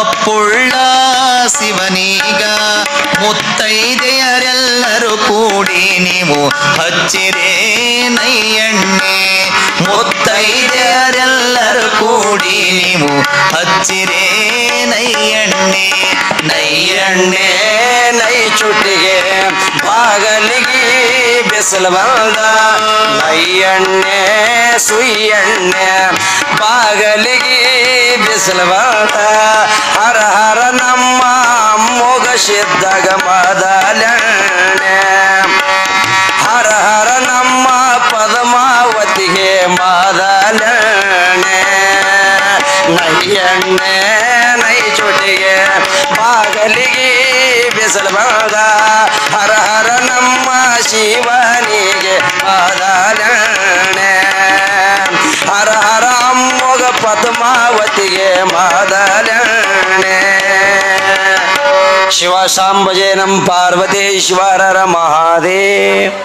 ಒಪ್ಪುಳ್ಳ ಶಿವನೀಗ, ಮುತ್ತೈದೆಯರೆಲ್ಲರೂ ಕೂಡಿ ನೀವು ಹಚ್ಚಿರೇ ನೈಯಣ್ಣೆ. ಮುತ್ತೈದೆಯರೆಲ್ಲರೂ ಕೂಡಿ ನೀವು ಹಚ್ಚಿರೇ ನೈಯಣ್ಣೆ. ನೈಯಣ್ಣೆ ನೈ ಚುಟ್ಟಿಗೆ ಬಾಗಲಿಗೆ ಬಿಸಿಲು ಬಂದ. ನೈಯಣ್ಣೆ, ಸುಯ್ಯಣ್ಣೆ, ಬಾಗಲಿಗೆ ಬಿಸಿಲು ಬಂದ ಹರ ಹರ ನಮ್ಮ ಮೊಗ ಸಿದ್ಧಗ ಮದಲೆಣ್ಣೆ ಹರ ಹರ ನಮ್ಮ ಪದ್ಮಾವತಿಗೆ ಮದಲೆಣ್ಣೆ ನೈಯಣ್ಣೆ ನೈ ಚುಟಿಗೆ ಬಾಗಲಿಗೆ ಬಿಸಲವಾದ ಹರ ಹರ ನಮ್ಮ ಶಿವನಿಗೆ ಪದ್ಮಾವತಿಗೆ ಮದಲೆಣ್ಣೆ ಶಿವ ಸಾಂಬಜೆ ನಂ ಪಾರ್ವತೇಶ್ವರರ ಮಹಾದೇವ್